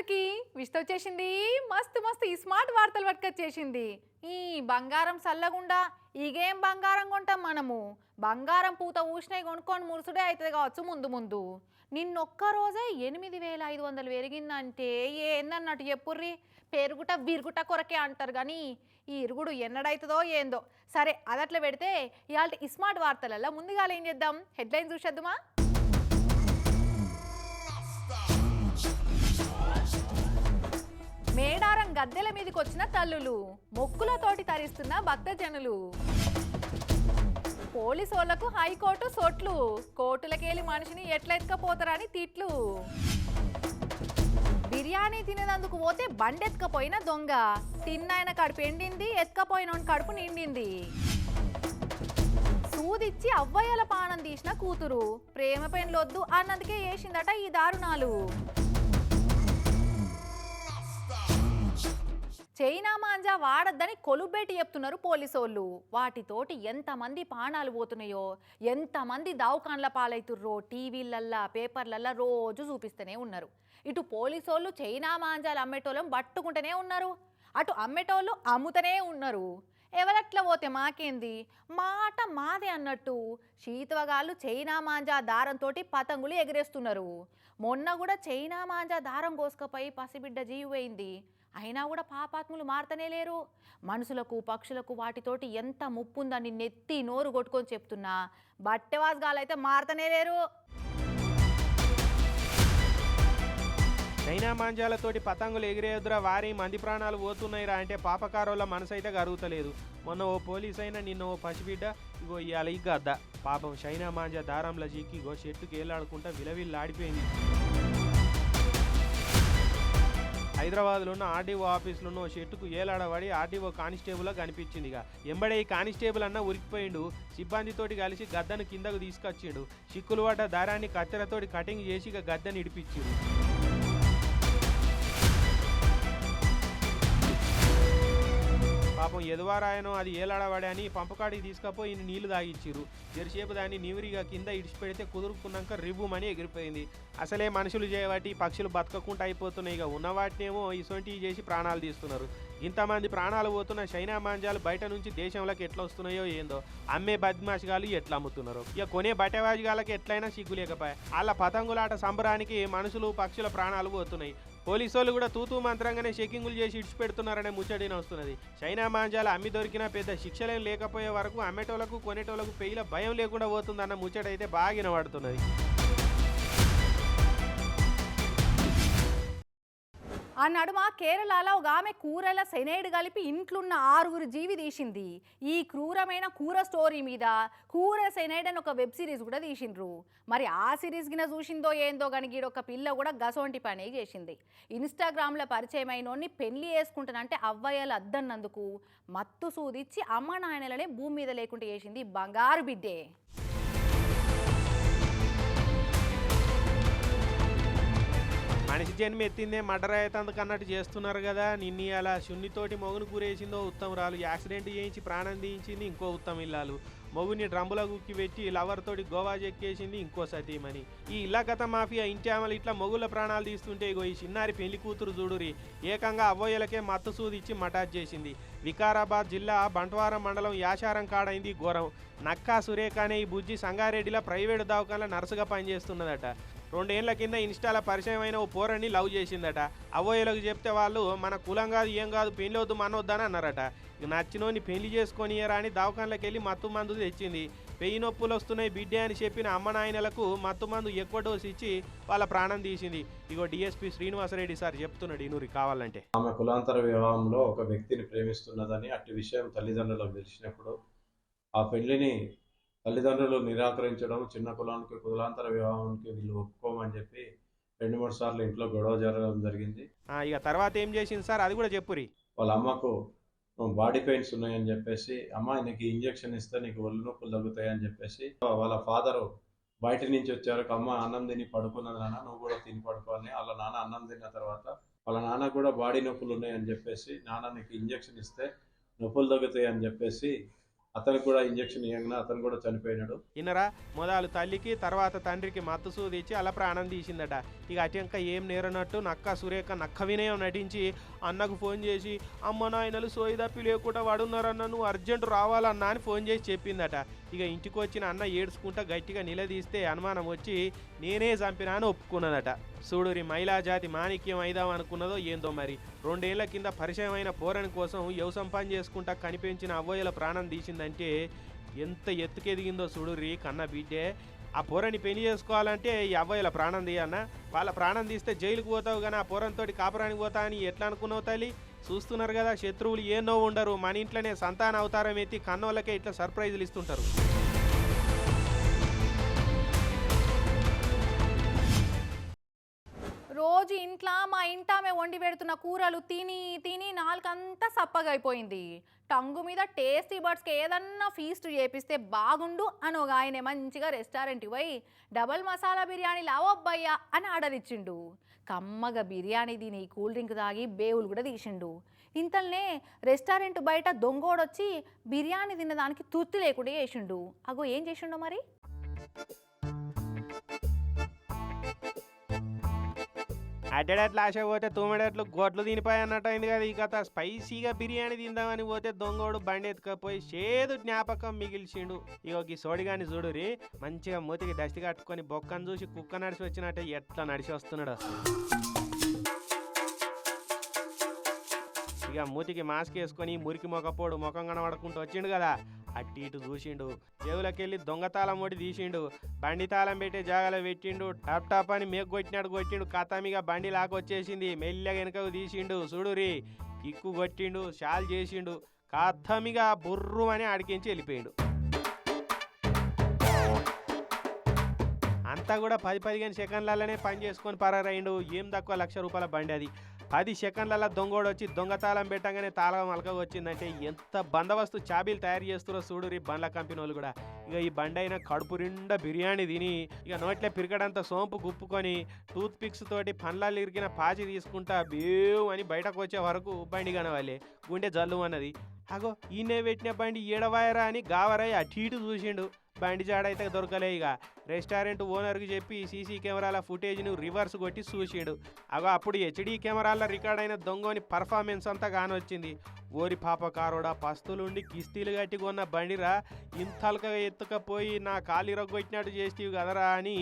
అందరికి విష్ట వచ్చేసింది. మస్తు మస్తు ఈ స్మార్ట్ వార్తలు పట్టుకొచ్చేసింది. ఈ బంగారం చల్లగుండా ఇగేం బంగారం కొంటాం మనము. బంగారం పూత ఊసినాయి కొనుక్కొని మురుసుడే అవుతుంది కావచ్చు ముందు ముందు. నిన్నొక్క రోజే ఎనిమిది వేల ఐదు వందలు పెరిగిందంటే ఏందన్నట్టు చెప్పుర్రి? పెరుగుట విరుగుట కొరకే అంటారు కానీ ఈ ఇరుగుడు ఎన్నడైతుందో ఏందో. సరే అదట్లా పెడితే ఇవాళ ఈ స్మార్ట్ వార్తలలో ముందుగా ఏం చేద్దాం? హెడ్లైన్ చూసేద్దామా? మేడారం గద్దెల మీదకి వచ్చిన తల్లులు మొక్కులతోటి తరిస్తున్న భక్తజనులు. పోలీసు వాళ్ళకు హైకోర్టు సొట్లు కోర్టులకెళ్ళి మనిషిని ఎట్లా ఎత్తుకపోతారని తిట్లు. బిర్యానీ తినేందుకు పోతే బండెత్తుకపోయిన దొంగ తిన్నాయన కడుపు ఎండింది ఎత్తుకపోయిన కడుపు నిండింది. సూదిచ్చి అవ్వయ్యల పానం తీసిన కూతురు ప్రేమ పెన్లొద్దు అన్నందుకే వేసిందట ఈ దారుణాలు. చైనా మాంజా వాడద్దని కొలుబెట్టి చెప్తున్నారు పోలీసోళ్ళు. వాటితోటి ఎంతమంది పాణాలు పోతున్నాయో ఎంతమంది దావకాన్ల పాలైతుర్రో టీవీలల్లా పేపర్లల్లా రోజు చూపిస్తూనే ఉన్నారు. ఇటు పోలీసోళ్ళు చైనా మాంజాలు అమ్మేటోళ్ళం పట్టుకుంటూనే ఉన్నారు. అటు అమ్మేటోళ్ళు అమ్ముతూనే ఉన్నారు. ఎవరట్లా పోతే మాకేంది? మాట మాదే అన్నట్టు శీతవగాళ్ళు చైనా మాంజా దారంతోటి పతంగులు ఎగరేస్తున్నారు. మొన్న కూడా చైనా మాంజా దారం కోసుకపోయి పసిబిడ్డ జీవిపోయింది అయినా కూడా పాపాత్ములు మారతనే లేరు. మనుషులకు పక్షులకు వాటితోటి ఎంత ముప్పుందని నెత్తి నోరు కొట్టుకొని చెప్తున్నా. బట్టెవాసగాలైతే మారతనే లేరు. చైనా మాంజాలతోటి పతంగులు ఎగిరేదురా వారి మంది ప్రాణాలు పోతున్నాయిరా అంటే పాపకారోళ్ళ మనసు అయితే కరుగుతలేదు మొన్న ఓ పోలీస్ అయినా నిన్న ఓ పసిబిడ్డ ఇగో ఇవాళ ఈ పాపం చైనా మాంజా దారంలో జీకి ఇగో చెట్టుకి ఏలాడుకుంటా విలవిల్లాడిపోయింది. హైదరాబాద్లో ఉన్న ఆర్డీఓ ఆఫీస్లో ఉన్న షెట్టుకు ఏలాడబడి ఆర్డీఓ కానిస్టేబుల్గా కనిపించింది ఇక ఎంబడే ఈ కానిస్టేబుల్ అన్న ఉరికిపోయిండు. సిబ్బందితోటి కలిసి గద్దను కిందకు తీసుకొచ్చిండు. చిక్కులు పడ్డ దారాన్ని కత్తెరతోటి కటింగ్ చేసి ఇక గద్దెని ఇడిపించిండు పాపం ఎదువారాయనో అది ఏలాడవాడే అని పంపకాడికి తీసుకపోయి ఈయన నీళ్ళు తాగిచ్చిర్రు. జరిసేపు దాన్ని నీవిరిగా కింద ఇడిచిపెడితే కుదురుకున్నాక రివ్వుమని ఎగిరిపోయింది. అసలే మనుషులు చేయబట్టి పక్షులు బతకకుండా అయిపోతున్నాయి. ఇక ఉన్న వాటినేమో ఇసొంటివి చేసి ప్రాణాలు తీస్తున్నారు. ఇంతమంది ప్రాణాలు పోతున్న చైనా మాంజాలు బయట నుంచి దేశంలోకి ఎట్లా వస్తున్నాయో ఏందో. అమ్మే బద్మాషిగాలు ఎట్లా అమ్ముతున్నారు? ఇక కొనే బటవాజిగాలకి ఎట్లయినా సిగ్గు లేకపోయా. వాళ్ళ పతంగులాట సంబరానికి మనుషులు పక్షుల ప్రాణాలు పోతున్నాయి. పోలీసు వాళ్ళు కూడా తూతూ మంత్రంగానే చెకింగులు చేసి ఇడిచిపెడుతున్నారనే ముచ్చడిన వస్తున్నది. చైనా మాంజాల అమ్మి దొరికినా పెద్ద శిక్షలేం లేకపోయే వరకు అమ్మేటోళ్ళకు కొనేటోళ్ళకు పెయిల భయం లేకుండా పోతుందన్న ముచ్చటైతే బాగా వినబడుతున్నది. ఆ నడుమ కేరళలో ఒక ఆమె కూరల సెనేడు కలిపి ఇంట్లున్న ఆరుగురు జీవి తీసింది. ఈ క్రూరమైన కూర స్టోరీ మీద కూర సెనేడ్ అని ఒక వెబ్ సిరీస్ కూడా తీసిండ్రు. మరి ఆ సిరీస్ గిన చూసిందో ఏందో కానీ ఒక పిల్ల కూడా గసోంటి పని చేసింది. ఇన్స్టాగ్రామ్లో పరిచయం అయినోన్ని పెళ్ళి వేసుకుంటానంటే అవ్వయ్యలు అద్దన్నందుకు మత్తు సూదిచ్చి అమ్మ నాయనలనే భూమి మీద లేకుండా చేసింది బంగారు బిడ్డే. మనిషి జన్మ ఎత్తిందే మర్డర్ అయ్యేందుకు అన్నట్టు చేస్తున్నారు కదా. నిన్ను అలా శున్నితోటి మొగును కూరేసిందో ఉత్తమరాలు యాక్సిడెంట్ చేయించి ప్రాణం తీయించింది ఇంకో ఉత్తమ ఇల్లాలు. మొగుని డ్రమ్ముల గుక్కి పెట్టి లవర్ తోటి గోవా చెక్కేసింది ఇంకో సతీమణి. ఈ ఇల్లాకథ మాఫియా ఇంటామలు ఇట్లా మొగుల ప్రాణాలు తీస్తుంటే ఇగో ఈ చిన్నారి పెళ్ళి కూతురు చూడురి. ఏకంగా అవ్వయ్యలకే మత్తు సూదిచ్చి మటాజ్ చేసింది. వికారాబాద్ జిల్లా బంట్వారం మండలం యాచారం కాడైంది ఘోరం. నక్కా సురేఖ అనే ఈ బుజ్జి సంగారెడ్డిలో ప్రైవేటు దవాఖానలో నర్సుగా పనిచేస్తున్నదట. రెండేళ్ళ కింద ఇన్స్టాలో పరిచయం అయిన ఓ పోరని లవ్ చేసిందట. అవ్వయ్యలకు చెప్తే వాళ్ళు మన కులం కాదు ఏం కాదు పెళ్ళి వద్దు మనొద్దని అన్నారట. ఇక నచ్చినోని పెళ్ళి చేసుకొని అని దవాఖాన్లకు వెళ్ళి మత్తు మందు తెచ్చింది. పెయ్యి నొప్పులు వస్తున్నాయి బిడ్డే అని చెప్పిన అమ్మ నాయనలకు మత్తు మందు ఎక్కువ డోసు ఇచ్చి వాళ్ళ ప్రాణం తీసింది. ఇగో డిఎస్పి శ్రీనివాసరెడ్డి సార్ చెప్తున్నాడు ఇనూరి కావాలంటే. ఆమె కులాంతర వివాహంలో ఒక వ్యక్తిని ప్రేమిస్తున్నదని అట్టి విషయం తల్లిదండ్రులకు తెలిసినప్పుడు ఆ పెళ్ళిని తల్లిదండ్రులు నిరాకరించడం చిన్న కులానికి కులాంతర వివాహానికి వీళ్ళు ఒప్పుకోమని చెప్పి రెండు మూడు సార్లు ఇంట్లో గొడవ జరగడం జరిగింది. ఇక తర్వాత ఏం చేసింది సార్? అది కూడా చెప్పురి. వాళ్ళ అమ్మకు బాడీ పెయిన్స్ ఉన్నాయని చెప్పేసి అమ్మ నీకు ఇంజెక్షన్ ఇస్తే నీకు ఒళ్ళు నొప్పులు తగ్గుతాయని చెప్పేసి వాళ్ళ ఫాదరు బయట నుంచి వచ్చారు. అమ్మ అన్నం తిని పడుకున్నది నాన్న నువ్వు కూడా తిని పడుకోవాలి. వాళ్ళ నాన్న అన్నం తిన్న తర్వాత వాళ్ళ నాన్న కూడా బాడీ నొప్పులు ఉన్నాయని చెప్పేసి నాన్న నీకు ఇంజెక్షన్ ఇస్తే నొప్పులు తగ్గుతాయి అని చెప్పేసి అతనికి కూడా ఇంజక్షన్ ఇవ్వగానే అతను కూడా చనిపోయినాడు. ఇన్నరా మొదలు తల్లికి తర్వాత తండ్రికి మత్తు సూది ఇచ్చి అలా ప్రాణం తీసిందట. ఇక అటెంక ఏం నేరనట్టు నక్క సురేఖ నక్క వినయం నటించి అన్నకు ఫోన్ చేసి అమ్మ నాయనలు సోయి తప్పి లేకుండా వాడున్నారన్న నువ్వు అర్జెంట్ రావాలన్నా అని ఫోన్ చేసి చెప్పిందట. ఇక ఇంటికి వచ్చిన అన్న ఏడ్చుకుంటా గట్టిగా నిలదీస్తే అనుమానం వచ్చి నేనే చంపినా అని ఒప్పుకున్నదట. సూడురి మహిళా జాతి మాణిక్యం అయిదాం అనుకున్నదో ఏందో మరి. రెండేళ్ళ కింద పరిచయమైన పోరని కోసం వ్యవసం పని చేసుకుంటా కనిపించిన అవ్వయ్యల ప్రాణం తీసిందంటే ఎంత ఎత్తుకెదిగిందో చూడురి కన్న బిడ్డే. ఆ పోరని పెళ్ళి చేసుకోవాలంటే ఈ అవ్వయ్యల ప్రాణం తీయన్న వాళ్ళ ప్రాణం తీస్తే జైలుకు పోతావు కానీ ఆ పోరంతోటి కాపురానికి పోతా అని ఎట్లా అనుకున్నావు తల్లి? చూస్తున్నారు కదా శత్రువులు ఏనో ఉండరు. మన ఇంట్లోనే సంతాన అవతారం ఎత్తి కన్నోళ్ళకే ఇట్లా సర్ప్రైజులు ఇస్తుంటారు. రోజు ఇంట్లో మా ఇంటామె వండి పెడుతున్న కూరలు తిని తిని నాలుకంతా సప్పగా అయిపోయింది టంగు మీద టేస్టీ బర్డ్స్కి ఏదన్నా ఫీస్ట్ చేపిస్తే బాగుండు అని ఒక ఆయన మంచిగా రెస్టారెంట్ పోయి డబల్ మసాలా బిర్యానీ లావబ్బయ్యా అని ఆర్డర్ ఇచ్చిండు. కమ్మగా బిర్యానీ తిని కూల్ డ్రింక్ తాగి బేవులు కూడా తీసిండు. ఇంతల్నే రెస్టారెంట్ బయట దొంగోడొచ్చి బిర్యానీ తినదానికి తృప్తి లేకుండా చేసిండు. అగో ఏం చేసిండో మరి? అడ్డడట్లు ఆశ పోతే తూమెడట్లు గొడ్లు తినిపోయి అన్నట్టు అయింది కదా ఈ కథ. స్పైసీగా బిర్యానీ తిందామని పోతే దొంగోడు బండి ఎత్తుకపోయి చేదు జ్ఞాపకం మిగిల్చిండు. ఇగో ఈ సోడిగాని చూడురి మంచిగా మూతికి దస్తి కట్టుకొని బొక్కను చూసి కుక్క నడిచి వచ్చినట్టే ఎట్లా నడిచి వస్తున్నాడు ఇక మూతికి మాస్క్ వేసుకొని మురికి మొక్కపోడు ముఖం కనబడుకుంటూ వచ్చిండు కదా. అట్టి ఇటు చూసిండు. చెవులకెళ్ళి దొంగతాళం ఒడి తీసిండు. బండి తాళం పెట్టే జాగాలో పెట్టిండు. టాప్ టాప్ అని మేకు కొట్టినాడు కొట్టిండు. కథమిగా బండి లాకొచ్చేసింది మెల్లగా వెనుకకు తీసిండు. చూడురి కిక్కు కొట్టిండు. షాల్ చేసిండు. కథమిగా బుర్రు అని అడికించి వెళ్ళిపోయిండు. అంతా కూడా పది పదిహేను సెకండ్లలోనే పని చేసుకొని పరారైండు. ఏం తక్కువ లక్ష రూపాయల బండి అది. పది సెకండ్లలో దొంగోడు వచ్చి దొంగ తాళం పెట్టగానే తాళం అలక వచ్చిందంటే ఎంత బందోబస్తు చాబీలు తయారు చేస్తురో చూడురి ఈ బండ్ల కంపెనీ వాళ్ళు కూడా. ఇక ఈ బండి అయినా కడుపు నిండా బిర్యానీ తిని ఇక నోట్లో పిరగడంతా సోంపు గుప్పుకొని టూత్ పిక్స్ తోటి పండ్లలో ఇరికిన పాచి తీసుకుంటా బేవ్ అని బయటకు వచ్చే వరకు బండి కనవాలి గుండె జల్లు అన్నది. అగో ఈయనే పెట్టిన బండి ఏడవాయరా అని గావరయ్య అటు ఇటు చూసిండు. బండి జాడైతే దొరకలే ఇక. రెస్టారెంట్ ఓనర్కి చెప్పి సీసీ కెమెరాల ఫుటేజ్ను రివర్స్ కొట్టి చూసాడు. అగో అప్పుడు హెచ్డీ కెమెరాల రికార్డ్ అయిన దొంగని పర్ఫార్మెన్స్ అంతా కానొచ్చింది ఓరి పాప కారోడా పస్తులుండి కిస్తీలు కట్టి కొన్న బండిరా ఇంతలుగా ఎత్తుకపోయి నా కాలు ఇరగొట్టినట్టు చేస్తేవి కదరా అని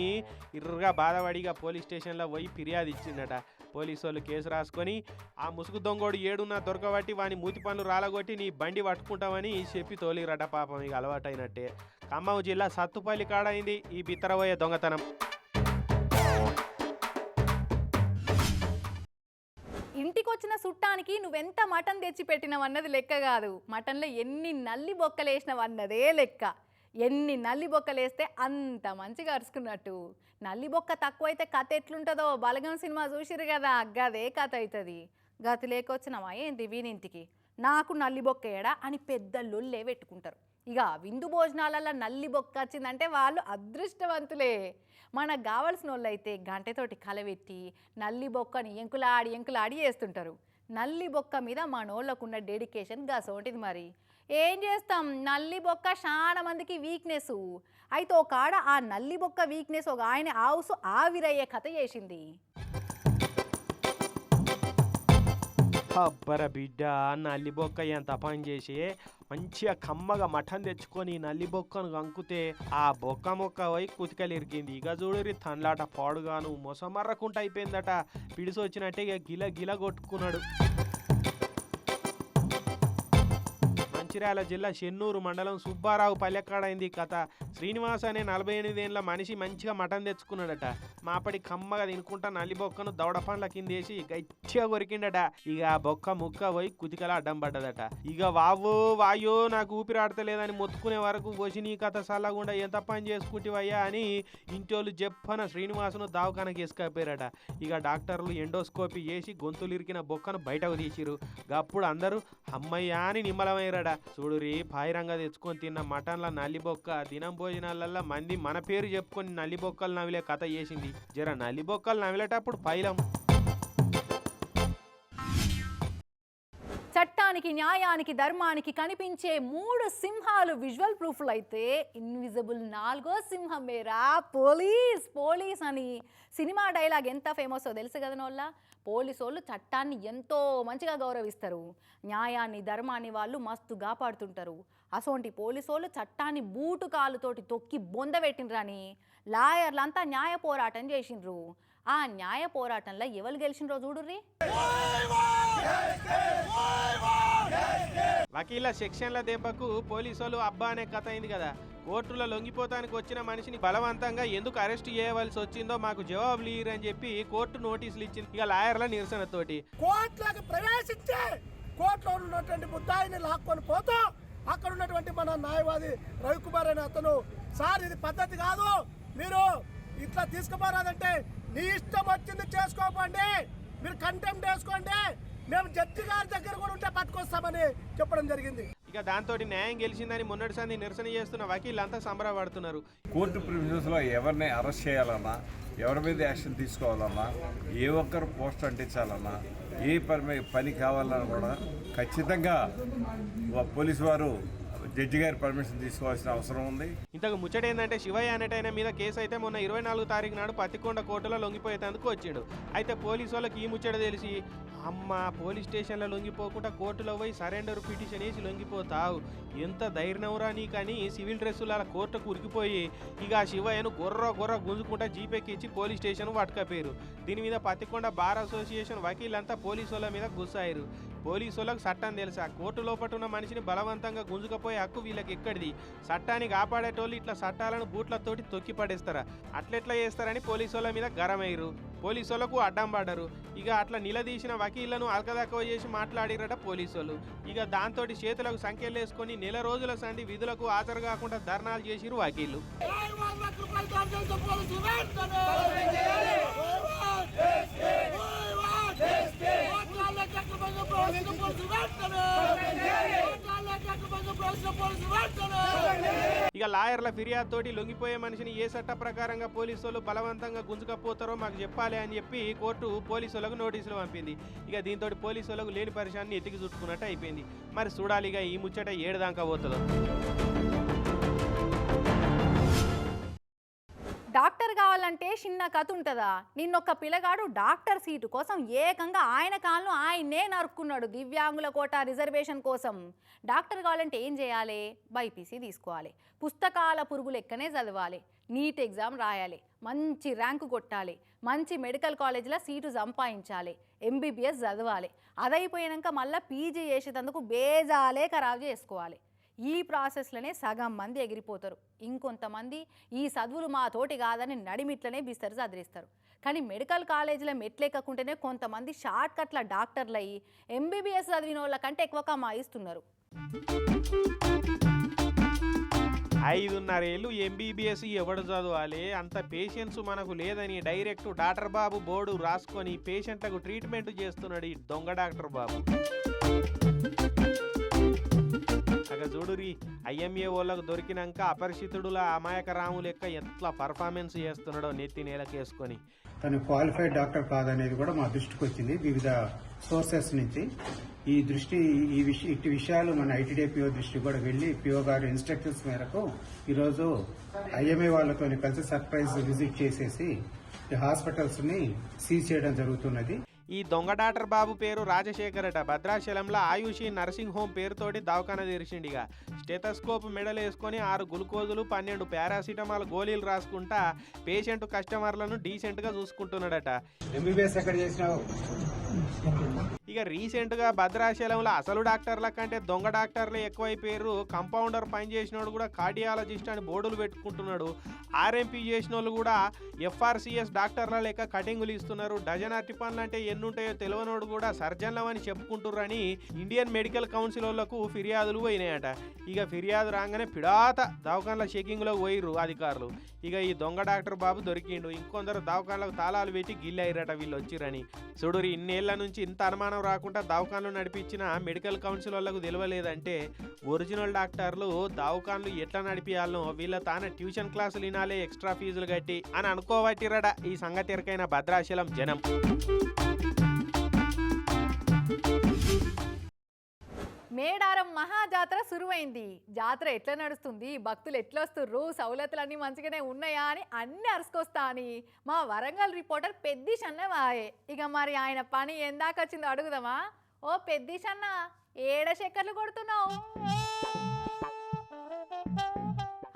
ఇర్రగా బాధపడిగా పోలీస్ స్టేషన్లో పోయి ఫిర్యాదు ఇచ్చిందట. పోలీసు వాళ్ళు కేసు రాసుకొని ఆ ముసుగు దొంగోడు ఏడున్న దొరకబట్టి వాని మూతి పనులు రాలగొట్టి నీ బండి పట్టుకుంటామని చెప్పి తోలిరట పాపం ఇక అలవాటైనట్టే. ఖమ్మం జిల్లా సత్తుపల్లి కాడైంది. ఈ బిత్తరబోయే దొంగతనం. ఇంటికొచ్చిన చుట్టానికి నువ్వెంత మటన్ తెచ్చి పెట్టినవన్నది లెక్క కాదు. మటన్లో ఎన్ని నల్లి బొక్కలేసినవన్నదే లెక్క. ఎన్ని నల్లి బొక్కలేస్తే అంత మంచిగా అరుచుకున్నట్టు. నల్లి బొక్క తక్కువైతే కథ ఎట్లుంటుందో బలగం సినిమా చూసిరు కదా గదే కథ అవుతుంది. గతి లేకొచ్చినవా ఏంది వీనింటికి? నాకు నల్లి బొక్క అని పెద్ద లొల్లే పెట్టుకుంటారు ఇక విందు భోజనాలలో నల్లి బొక్క వచ్చిందంటే వాళ్ళు అదృష్టవంతులే. మనకు కావాల్సిన వాళ్ళు అయితే గంటతోటి కలవెట్టి నల్లి బొక్కని ఎంకులాడి ఎంకులాడి వేస్తుంటారు నల్లి బొక్క మీద మనోళ్ళకున్న డెడికేషన్ గసోంటిది మరి. ఏం చేస్తాం? నల్లి బొక్క చాలా మందికి వీక్నెస్ అయితే ఒక ఆడ ఆ నల్లి బొక్క వీక్నెస్ ఒక ఆయన హౌస్ ఆవిరయ్యే కథ చేసింది. అబ్బర బిడ్డ నల్లి బొక్క ఎంత పని చేసి మంచిగా కమ్మగా మటన్ తెచ్చుకొని నల్లి బొక్కను కంకుతే ఆ బొక్క మొక్క పోయి కుతికలు ఇరికింది. ఇక చూడరి తన్లాట పాడుగాను మొసమర్రకుంట అయిపోయిందట. పిడిసి వచ్చినట్టే ఇక గిల గిల కొట్టుకున్నాడు. మంచిర్యాల జిల్లా చెన్నూరు మండలం సుబ్బారావు పల్లెక్కాడైంది ఈ కథ. శ్రీనివాస్ అనే నలభై ఎనిమిదేళ్ళ మనిషి మంచిగా మటన్ తెచ్చుకున్నాడట. మాపడి కమ్మగా తినుకుంటా నల్లి బొక్కను దవడ పండ్ల కిందేసి గట్టిగా కొరికిండట. ఇక ఆ బొక్క ముక్క పోయి కుతికల అడ్డం పడ్డదట. ఇక వావో వాయో నాకు ఊపిరాడతలేదని మొత్తుకునే వరకు వచ్చి నీ కథ సల్లగుండా ఎంత పని చేసుకుంటివయ్యా అని ఇంటోళ్ళు చెప్పన శ్రీనివాసును దావకానకి వేసుకపోయారట ఇక డాక్టర్లు ఎండోస్కోపీ చేసి గొంతులు ఇరికిన బొక్కను బయటకు తీసిరు అప్పుడు అందరూ అమ్మయ్యా అని నిమ్మలమయ్యారట. చూడురి పాయిరంగా తెచ్చుకొని తిన్న మటన్ల నల్లిబొక్క దినం భోజనాలల్లో మంది మన పేరు చెప్పుకొని నల్లిబొక్కలు నవిలే కథ చేసింది. జర నల్లిబొక్కలు నవిలేటప్పుడు పైలం. చట్టానికి న్యాయానికి ధర్మానికి కనిపించే మూడు సింహాలు విజువల్ ప్రూఫ్లు అయితే ఇన్విజిబుల్ నాలుగో సింహం మేరా? పోలీస్ పోలీస్ అని సినిమా డైలాగ్ ఎంత ఫేమస్ తెలుసు కదా నోళ్ళ? పోలీసు వాళ్ళు చట్టాన్ని ఎంతో మంచిగా గౌరవిస్తారు. న్యాయాన్ని ధర్మాన్ని వాళ్ళు మస్తు కాపాడుతుంటారు అసోంటి పోలీసు వాళ్ళు చట్టాన్ని బూటు కాలుతోటి తొక్కి బొందబెట్టినరని లాయర్లంతా న్యాయ పోరాటం చేసిండ్రు. ఆ న్యాయ పోరాటంలో ఎవరు గెలిచిండ్రో చూడుర్రి? వకీల సెక్షన్ల దెబ్బకు పోలీసు వాళ్ళు అబ్బా అనే కథ అయింది కదా. కోర్టులో లొంగిపోతానికి వచ్చిన మనిషిని బలవంతంగా ఎందుకు అరెస్ట్ చేయవలసి వచ్చిందో మాకు జవాబులు ఇయ్యరని చెప్పి కోర్టు నోటీసులు ఇచ్చింది ఇక లాయర్ల నిరసనతోటి. కోర్టులోకి ప్రవేశించి కోర్టులో ఉన్నటువంటి ముద్దాయిని లాక్కొని పోతూ అక్కడ ఉన్నటువంటి మన న్యాయవాది రవికుమార్ అనే అతను సార్ ఇది పద్ధతి కాదు. మీరు ఇట్లా తీసుకుపోరాదంటే నీ ఇష్టం వచ్చింది చేసుకోకండి. మీరు కంటెంప్ట్ వేసుకోండి మేము జడ్జి గారి దగ్గర కూడా ఉంటే పట్టుకొస్తామని చెప్పడం జరిగింది. ఇక దాంతో న్యాయం గెలిచిందని మొన్నటి సంది నిరసన చేస్తున్న వకీళ్ళంతా సంబరపడుతున్నారు. కోర్టు ప్రిమిసెస్లో ఎవరిని అరెస్ట్ చేయాలన్నా ఎవరి మీద యాక్షన్ తీసుకోవాలన్నా ఏ ఒక్కరు పోస్ట్ అంటించాలన్నా ఏ పని పని కావాలన్నా కూడా ఖచ్చితంగా పోలీసు వారు జడ్జి గారి పర్మిషన్ తీసుకోవాల్సిన అవసరం ఉంది. ఇంతకు ముచ్చట ఏంటంటే శివయ్య అనేటైన మీద కేసు అయితే మొన్న ఇరవై నాలుగు తారీఖు నాడు పత్తికొండ కోర్టులో లొంగిపోయేందుకు వచ్చాడు. అయితే పోలీసు వాళ్ళకి ఈ ముచ్చట తెలిసి అమ్మ పోలీస్ స్టేషన్లో లొంగిపోకుండా కోర్టులో పోయి సరెండర్ పిటిషన్ వేసి లొంగిపోతావు. ఎంత ధైర్యంరా కానీ సివిల్ డ్రెస్సుల కోర్టుకు ఉరికిపోయి ఇక ఆ శివయ్యను గొర్ర గొర్ర గుంజుకుంటా జీపేకి ఇచ్చి పోలీస్ స్టేషన్ పట్టుకపోయారు. దీని మీద పత్తికొండ బార్ అసోసియేషన్ వకీలంతా పోలీసు వాళ్ళ మీద గుస్సాయారు పోలీసులకు చట్టం తెలుసా? కోర్టు లోపల ఉన్న మనిషిని బలవంతంగా గుంజుకపోయే హక్కు వీళ్ళకి ఎక్కడిది? చట్టాన్ని కాపాడేటోళ్ళు ఇట్లా చట్టాలను బూట్లతోటి తొక్కి పడేస్తారా? అట్లెట్లా చేస్తారని పోలీసుల మీద గరమయ్యారు పోలీసులకు అడ్డం పడ్డరు. ఇక అట్లా నిలదీసిన వకీళ్ళను అల్కదక్కవ చేసి మాట్లాడిరట పోలీసులు. ఇక దాంతో చేతులకు సంఖ్యలు వేసుకొని నెల రోజుల సంధి విధులకు హాజరు కాకుండా ధర్నాలు చేసిరు ఇక లాయర్ల ఫిర్యాదు తోటి లొంగిపోయే మనిషిని ఏ చట్ట ప్రకారంగా పోలీసు వాళ్ళు బలవంతంగా గుంజుకపోతారో మాకు చెప్పాలి అని చెప్పి కోర్టు పోలీసు వాళ్ళకు నోటీసులు పంపింది. ఇక దీంతో పోలీసు వాళ్ళకు లేని పరిశాన్ని ఎతికి చుట్టుకున్నట్టు అయిపోయింది. మరి చూడాలి ఇక ఈ ముచ్చట ఏడు దాకా పోతుందో. అంటే చిన్న కథ ఉంటుందా? నిన్నొక్క పిల్లగాడు డాక్టర్ సీటు కోసం ఏకంగా ఆయన కాళ్ళు ఆయన్నే నరుక్కున్నాడు దివ్యాంగుల కోట రిజర్వేషన్ కోసం. డాక్టర్ కావాలంటే ఏం చేయాలి? బైపీసీ తీసుకోవాలి. పుస్తకాల పురుగు లెక్కనే చదవాలి. నీట్ ఎగ్జామ్ రాయాలి. మంచి ర్యాంకు కొట్టాలి. మంచి మెడికల్ కాలేజీలో సీటు సంపాదించాలి. ఎంబీబీఎస్ చదవాలి. అదైపోయాక మళ్ళీ పీజీ చేసేటందుకు బేజాలే ఖరాబు చేసుకోవాలి. ఈ ప్రాసెస్లోనే సగం మంది ఎగిరిపోతారు. ఇంకొంతమంది ఈ చదువులు మా తోటి కాదని నడిమిట్లనే బిస్తరు చదివిస్తారు కానీ మెడికల్ కాలేజీలో మెట్లెక్కకుంటేనే కొంతమంది షార్ట్ కట్ల డాక్టర్లు అయ్యి ఎంబీబీఎస్ చదివిన వాళ్ళ కంటే ఎక్కువ కమాయిస్తున్నారు. ఐదున్నరేళ్ళు ఎంబీబీఎస్ ఎవడు చదవాలి? అంత పేషెన్స్ మనకు లేదని డైరెక్ట్ డాక్టర్ బాబు బోర్డు రాసుకొని పేషెంట్లకు ట్రీట్మెంట్ చేస్తున్నాడు ఈ దొంగ డాక్టర్ బాబు. అగ చూడురి ఐఎంఏ వాళ్ళకు దొరికినాక అపరిచితుడుల అమాయక రాము లెక్క ఎట్లా పర్ఫార్మెన్స్ చేస్తున్నాడో నెత్తి నేలకేసుకొని. తను క్వాలిఫైడ్ డాక్టర్ కాదనేది కూడా మా దృష్టికి వచ్చింది వివిధ సోర్సెస్ నుంచి ఈ దృష్టి ఈ విషయ ఇటు విషయాలు మన ఐటీడీపీఓ దృష్టికి కూడా వెళ్ళి పిఓ గారి ఇన్స్ట్రక్షన్స్ మేరకు ఈరోజు ఐఎంఏ వాళ్ళతో కలిసి సర్ప్రైజ్ విజిట్ చేసేసి ఈ హాస్పిటల్స్ని సీజ్ చేయడం జరుగుతున్నది. ఈ దొంగ డాక్టర్ బాబు పేరు రాజశేఖరట. అట భద్రాచలంలో ఆయుషి నర్సింగ్ హోమ్ పేరుతోటి దవాఖాన తెరిచిండిగా. స్టెటస్కోప్ మెడలు వేసుకొని ఆరు గ్లూకోజులు పన్నెండు పారాసిటమాల్ గోళీలు రాసుకుంటా పేషెంట్ కస్టమర్లను డీసెంట్గా చూసుకుంటున్నాడట. ఎంబీబీఎస్ ఎక్కడ చేసినావు? ఇక రీసెంట్గా భద్రాశలంలో అసలు డాక్టర్ల కంటే దొంగ డాక్టర్లే ఎక్కువైపోయారు. కంపౌండర్ పని చేసినోడు కూడా కార్డియాలజిస్ట్ అని బోర్డులు పెట్టుకుంటున్నాడు. ఆర్ఎంపీ చేసిన వాళ్ళు కూడా ఎఫ్ఆర్సిఎస్ డాక్టర్ల లెక్క కటింగులు ఇస్తున్నారు. డజన్ అరటి పనులు అంటే ఎన్నుంటాయో తెలియనోడు కూడా సర్జన్లమని చెప్పుకుంటున్నారని ఇండియన్ మెడికల్ కౌన్సిల్ వాళ్ళకు ఫిర్యాదులు పోయినాయట. ఇక ఫిర్యాదు రాగానే పిడాత దవాఖాన్ల చెకింగ్లో పోయిర్రు అధికారులు. ఇక ఈ దొంగ డాక్టర్ బాబు దొరికిండు. ఇంకొందరు దవాఖాన్లకు తాళాలు పెట్టి గిల్లయిరట వీళ్ళు వచ్చిరని చూడురి ఇన్నేళ్ళ నుంచి ఇంత అనుమానం రాకుండా దవాఖాన్లు నడిపించిన మెడికల్ కౌన్సిల్ వాళ్ళకు తెలియలేదంటే ఒరిజినల్ డాక్టర్లు దవాఖాన్లు ఎట్లా నడిపియాలనో వీళ్ళ తాన ట్యూషన్ క్లాసులు వినాలే ఎక్స్ట్రా ఫీజులు కట్టి అని అనుకోవట్టిరడా ఈ సంగతి ఎరకైన భద్రాచలం జనం. మేడారం మహాజాతర సురువైంది. జాతర ఎట్లా నడుస్తుంది? భక్తులు ఎట్లా వస్తుర్రు? సౌలతులన్నీ మంచిగానే ఉన్నాయా అని అన్ని అరుసుకొస్తా అని మా వరంగల్ రిపోర్టర్ పెద్దిష్ వాయే. ఇక మరి ఆయన పని ఎందాక వచ్చిందో అడుగుదామా? ఓ పెద్దిష్ అన్న ఏడ చక్కర్లు కొడుతున్నావు?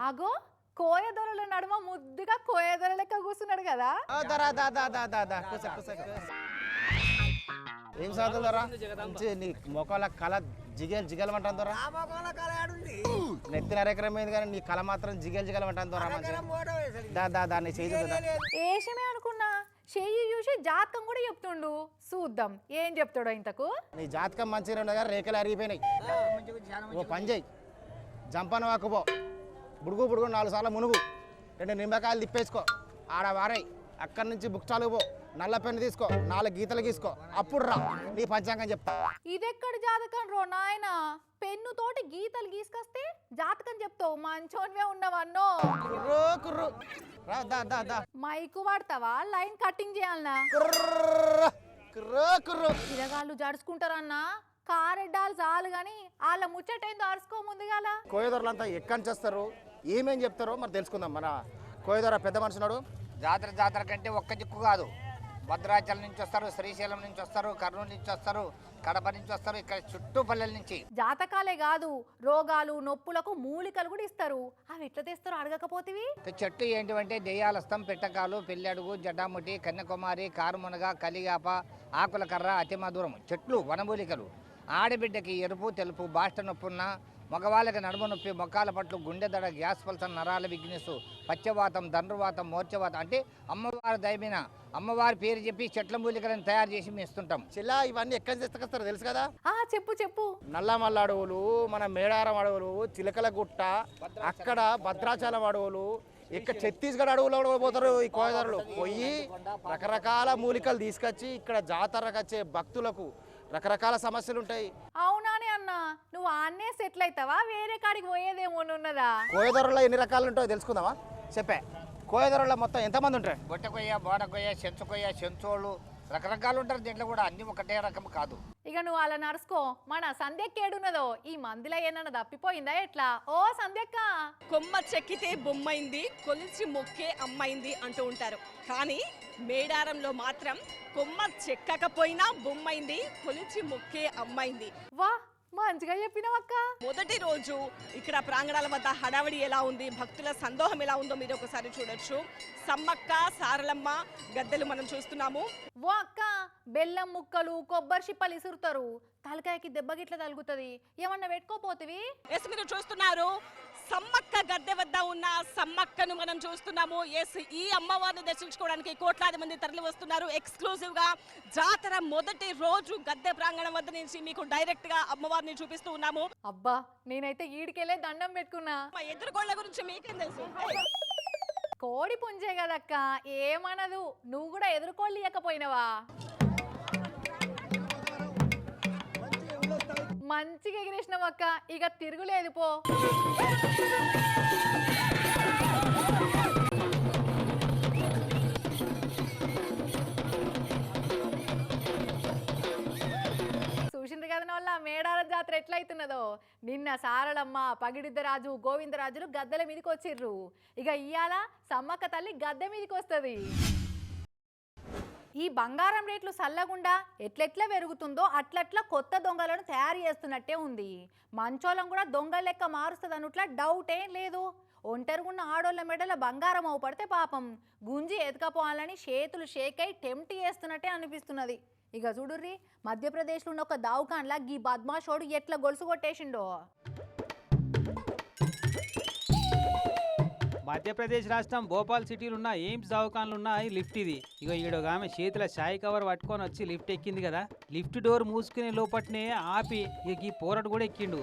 అగో కోయ దొరల నడుమ ముద్దుగా కోయ దొర లెక్క కూర్చున్నాడు కదా. ఏం చదువులరా నీ మొక్కల కళ జిగేలు జిగేలమంటాను దొరా. నెత్తిన అయింది కానీ నీ కళ మాత్రం జిగేలు జిగేలమంటాను దొరా మంచిగా. దా దా దా నీ చేయి ఏషమే అనుకున్నా చెయ్యి చూసి జాతకం కూడా చెప్తుండు. చూద్దాం ఏం చెప్తాడో ఇంతకు? నీ జాతకం మంచిగా ఉండగా రేఖలు అరిగిపోయినాయి. ఓ పని చేయి జంపన వాకుపో బుడుగు బుడుగు నాలుగు సార్లు మునుగు. రెండు నిమ్మకాయలు తిప్పేసుకో. ఆడ వారాయి అక్కడి నుంచి బుక్ చాలు పో. నల్ల పెన్ను తీసుకో నాలుగు గీతలు గీసుకో అప్పుడు రా. నీ పంచాంగం చెప్తా. ఇదెక్కడ జాతకం రో నాయన? పెన్ను తోటి గీతలు గీసుకొస్తే జాతకం చెప్తావు. మంచోనివే ఉన్నవన్నో. కుర్రు కుర్రు. రా దా దా దా. మైకు వాడతావా? లైన్ కట్టింగ్ చేయాలనా? కుర్రు కుర్రు కుర్రు. పిల్లగాళ్ళు జడుచుకుంటారన్నా. కారెడ్డాలు చాలు గాని వాళ్ళ ముచ్చటేందో అరుసుకో ముందుగాల. కోయదొరలంతా ఎక్కడి నుంచి వస్తారు? ఏమేం చెప్తారో మరి తెలుసుకుందాం మన. కోయదొర పెద్ద మనుషున్నాడు జాతర జాతర కంటే ఒక్క దిక్కు కాదు. భద్రాచలం నుంచి వస్తారు శ్రీశైలం నుంచి వస్తారు కర్నూలు నుంచి వస్తారు కడప నుంచి వస్తారు ఇక్కడ చుట్టూ పల్లెల నుంచి. జాతకాలే కాదు రోగాలు నొప్పులకు మూలికలు కూడా ఇస్తారు. అవి ఎట్లా తెస్తారో అడగకపోతివి? చెట్టు ఏంటివంటే దెయ్యాలస్తం పెట్టకాలు పెళ్ళడుగు జడ్డాముటి కన్యాకుమారి కారుమునగ కలిగాప ఆకుల కర్ర అతి మధురం. చెట్లు వనమూలికలు. ఆడబిడ్డకి ఎరుపు తెలుపు బాష్ట నొప్పున్న మగవాళ్ళకి నడుము నొప్పి మొక్కాల పట్లు గుండె దడ గ్యాస్ పల్సన్ నరాల విఘ్నిస్తు పచ్చవాతం దండ్రువాతం మోర్చవాతం అంటే అమ్మవారి దయమైన అమ్మవారి పేరు చెప్పి చెట్ల మూలికలను తయారు చేసి మేము ఇస్తుంటాం. చిల్లా ఇవన్నీ ఎక్కడి తీసుకొస్తారు తెలుసు కదా? ఆ చెప్పు చెప్పు. నల్లమల్ల అడవులు మన మేడారం అడవులు చిలకల గుట్ట అక్కడ భద్రాచలం అడవులు ఇక్కడ ఛత్తీస్గఢ్ అడవులో కూడా పోతారు ఈ కోయదారులు. పోయి రకరకాల మూలికలు తీసుకొచ్చి ఇక్కడ జాతరకు వచ్చే భక్తులకు రకరకాల సమస్యలు ఉంటాయి. నువ్వు ఆన్నే సెటిల్ అవుతావా వేరే కాడికి పోయేదేమో ఉన్నదా? కోయదొరలో ఎన్ని రకాలు ఉంటాయో తెలుసుకుందామా? చెప్పే. కోయదొరలో మొత్తం ఎంతమంది ఉంటారు? బొట్ట కొయ్య బోడ కొయ్య చెంచు కొయ్య చెంచోళ్ళు రకరకాలు ఉంటారు దీంట్లో కూడా. అన్ని ఒకటే రకం కాదు. ఇక నువ్వు అలా నడుచుకో. మన సంధ్యక్క ఏడున్నదో? ఈ మందిలో ఏమన్నా తప్పిపోయిందా ఎట్లా? ఓ సంధ్యక్క! కొమ్మ చెక్కితే బొమ్మైంది కొలిచి మొక్కే అమ్మైంది అంటూ ఉంటారు. కానీ మేడారంలో మాత్రం కొమ్మ చెక్కకపోయినా బొమ్మైంది కొలిచి మొక్కే అమ్మైంది. వా! మంచిగా చెప్పినావక్క మొదటి రోజు ఇక్కడ ప్రాంగణాల వద్ద హడావిడి ఎలా ఉంది భక్తుల సందోహం ఎలా ఉందో మీరు ఒకసారి చూడొచ్చు. సమ్మక్క సారలమ్మ గద్దెలు మనం చూస్తున్నాము. ఓ అక్క బెల్లం ముక్కలు కొబ్బరి చిప్పలు ఇసురుతారు. తలకాయకి దెబ్బ గిట్ల తలుగుతుంది ఏమన్నా పెట్టుకోపోతివి? ఎస్ మీరు చూస్తున్నారు. సమ్మక్క గద్దె వద్ద ఉన్న సమ్మక్కను మనం చూస్తున్నాము. ఎస్ ఈ అమ్మవారిని దర్శించుకోవడానికి కోట్లాది మంది తరలి వస్తున్నారు. ఎక్స్క్లూజివ్గా జాతర మొదటి రోజు గద్దె ప్రాంగణం వద్ద నుంచి మీకు డైరెక్ట్గా అమ్మవారిని చూపిస్తూ ఉన్నాము. అబ్బా నేనైతే ఈడికెళ్ళే దండం పెట్టుకున్నా. మా ఎదురుగోళ్ళ గురించి మీకేం తెలుసు? కోడి పుంజే కదక్క ఏమనదు. నువ్వు కూడా ఎదుర్కోళ్ళు మంచిగా మంచిగా ఎగిరేసినావక్క ఇక తిరుగులేదు పో. చూసిండ్రు కదా వల్ల? మేడార జాతర ఎట్లయితున్నదో? నిన్న సారలమ్మ పగిడిద్దరాజు గోవిందరాజులు గద్దెల మీదకి వచ్చిర్రు ఇక ఇయ్యాల సమ్మక్క తల్లి గద్దె మీదకి వస్తుంది ఈ బంగారం రేట్లు సల్లగుండా ఎట్లెట్లా పెరుగుతుందో అట్లట్లా కొత్త దొంగలను తయారు చేస్తున్నట్టే ఉంది. మంచోళం కూడా దొంగ లెక్క మారుస్తుంది అనుట్లా డౌట్ ఏం లేదు. ఒంటరుగున్న ఆడోళ్ళ మెడల బంగారం అవుపడితే పాపం. గుంజి ఎతకపోవాలని చేతులు షేక్ అయి టెంప్ట్ చేస్తున్నట్టే అనిపిస్తున్నది. ఇక చూడుర్రి మధ్యప్రదేశ్లో ఉన్న ఒక దావుకాన్లా గీ బద్మాషోడు ఎట్లా గొలుసు కొట్టేసిండో. మధ్యప్రదేశ్ రాష్ట్రం భోపాల్ సిటీలో ఉన్న ఎయిమ్స్ దవాఖానలు ఉన్న లిఫ్ట్ ఇది. ఇగో ఈడ ఒక ఆమె చేతిలో షాయి కవర్ పట్టుకొని వచ్చి లిఫ్ట్ ఎక్కింది కదా. లిఫ్ట్ డోర్ మూసుకునే లోపట్నే ఆపి ఇక ఈ పోరడు కూడా ఎక్కిండు.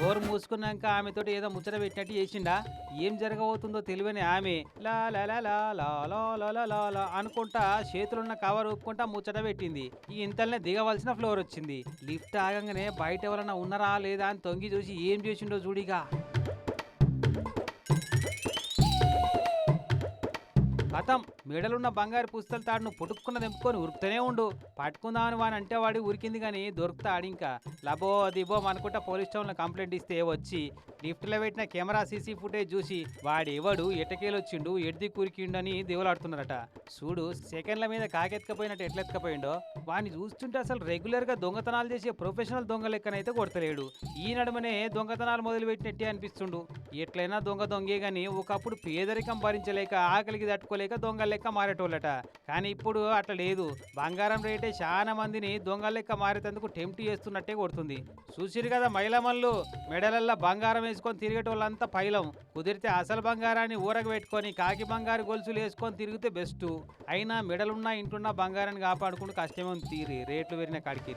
డోర్ మూసుకున్నాక ఆమెతో ఏదో ముచ్చట పెట్టినట్టు చేసిండా. ఏం జరగబోతుందో తెలియని ఆమె లా లా లా లా లా లా లా లా అనుకుంటా చేతులున్న కవర్ ఊపుకుంటా ముచ్చట పెట్టింది. ఈ ఇంతలనే దిగవలసిన ఫ్లోర్ వచ్చింది. లిఫ్ట్ ఆగంగానే బయట ఎవరన్నా ఉన్నారా లేదా అని తొంగి చూసి ఏం చేసిండో చూడిగా కథం. మెడలున్న బంగారు పుస్తల తాడును పుట్టుకున్న తెంపుకొని ఉరుకుతూనే ఉండు. పట్టుకుందామని వాని అంటే వాడి ఉరికింది కానీ దొరుకుతా ఇంకా. లబో దిబో అనుకుంటా పోలీస్ స్టేషన్లో కంప్లైంట్ ఇస్తే వచ్చి లిఫ్ట్లో పెట్టిన కెమెరా సీసీ ఫుటేజ్ చూసి వాడు ఎవడు ఎటకేలొచ్చిండు ఎడ్ది కురికిండని దేవులాడుతున్నారట. చూడు సెకండ్ల మీద కాకెత్కపోయినట్టు ఎట్లెత్కపోయిండో వాడిని చూస్తుంటే అసలు రెగ్యులర్గా దొంగతనాలు చేసే ప్రొఫెషనల్ దొంగ లెక్కనైతే కొడతలేడు. ఈ నడుమనే దొంగతనాలు మొదలుపెట్టినట్టే అనిపిస్తుండు. ఎట్లయినా దొంగ దొంగే గాని ఒకప్పుడు పేదరికం భరించలేక ఆకలికి తట్టుకోలేక దొంగ లెక్క మారేటోళ్ళట. కానీ ఇప్పుడు అట్లా లేదు. బంగారం రేటే చాలా మందిని దొంగ లెక్క మారేటందుకు టెంప్ట్ చేస్తున్నట్టే కొడుతుంది. చూసిరు కదా మహిళమల్లు మెడలల్లా బంగారం వేసుకొని తిరిగేటోళ్ళంతా పైలం. కుదిరితే అసలు బంగారాన్ని ఊరకు పెట్టుకొని కాకి బంగారు గొలుసులు వేసుకొని తిరిగితే బెస్ట్. అయినా మెడలున్నా ఇంటున్నా బంగారాన్ని కాపాడుకుంటూ కష్టమే ఉంది తీరి. రేట్లు పెరిగిన కాడికి